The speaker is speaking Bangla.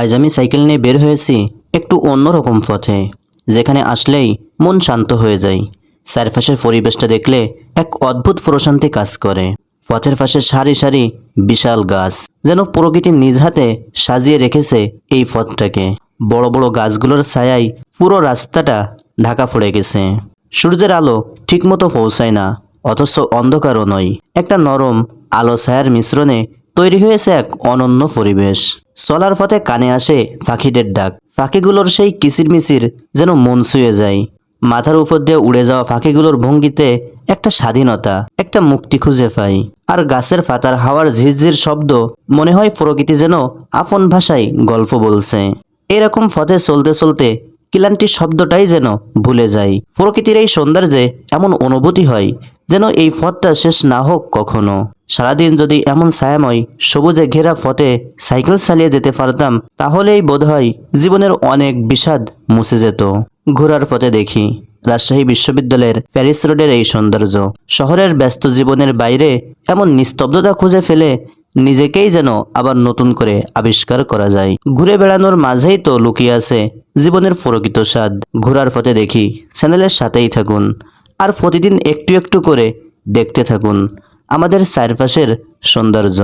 আজ আমি সাইকেল নিয়ে বের হয়েছি একটু অন্যরকম পথে, যেখানে আসলেই মন শান্ত হয়ে যায়। চারপাশের পরিবেশটা দেখলে এক অদ্ভুত প্রশান্তি কাজ করে। পথের পাশে সারি সারি বিশাল গাছ, যেন প্রকৃতি নিজ হাতে সাজিয়ে রেখেছে এই পথটাকে। বড় বড় গাছগুলোর ছায়ায় পুরো রাস্তাটা ঢাকা পড়ে গেছে। সূর্যের আলো ঠিকমতো পৌঁছায় না, অথচ অন্ধকারও নয়। একটা নরম, আলো ছায়ার মিশ্রণে তৈরি হয়েছে এক অনন্য পরিবেশ। চলার পথে কানে আসে পাখিদের ডাক। পাখিগুলোর সেই কিচিরমিচির যেন মন ছুঁয়ে যায়। মাথার উপর দিয়ে উড়ে যাওয়া পাখিগুলোর ভঙ্গিতে একটা স্বাধীনতা, একটা মুক্তি খুঁজে পাই। আর গাছের পাতার হাওয়ার ঝিরঝির শব্দ মনে হয় প্রকৃতি যেন আপন ভাষায় গল্প বলছে। এরকম পথে চলতে চলতে ক্লান্তি শব্দটাই যেন ভুলে যায়। প্রকৃতির এই সৌন্দর্যে এমন অনুভূতি হয় যেন এই পথটা শেষ না হোক কখনো। সারাদিন যদি এমন ছায়াময়, সবুজে ঘেরা পথে সাইকেল চালিয়ে যেতে পারতাম, তাহলেই বোধহয় জীবনের অনেক বিষাদ মুছে যেত। ঘোরার পথে দেখি, রাজশাহী বিশ্ববিদ্যালয়ের প্যারিস রোডের এই সৌন্দর্য, শহরের ব্যস্ত জীবনের বাইরে এমন নিস্তব্ধতা খুঁজে ফেলে নিজেকেই যেন আবার নতুন করে আবিষ্কার করা যায়। ঘুরে বেড়ানোর মাঝেই তো লুকিয়ে আছে জীবনের প্রকৃত স্বাদ। ঘোরার পথে দেখি, চ্যানেলের সাথেই থাকুন। আর প্রতিদিন একটু একটু করে দেখতে থাকুন। আমাদের চারপাশের সৌন্দর্য।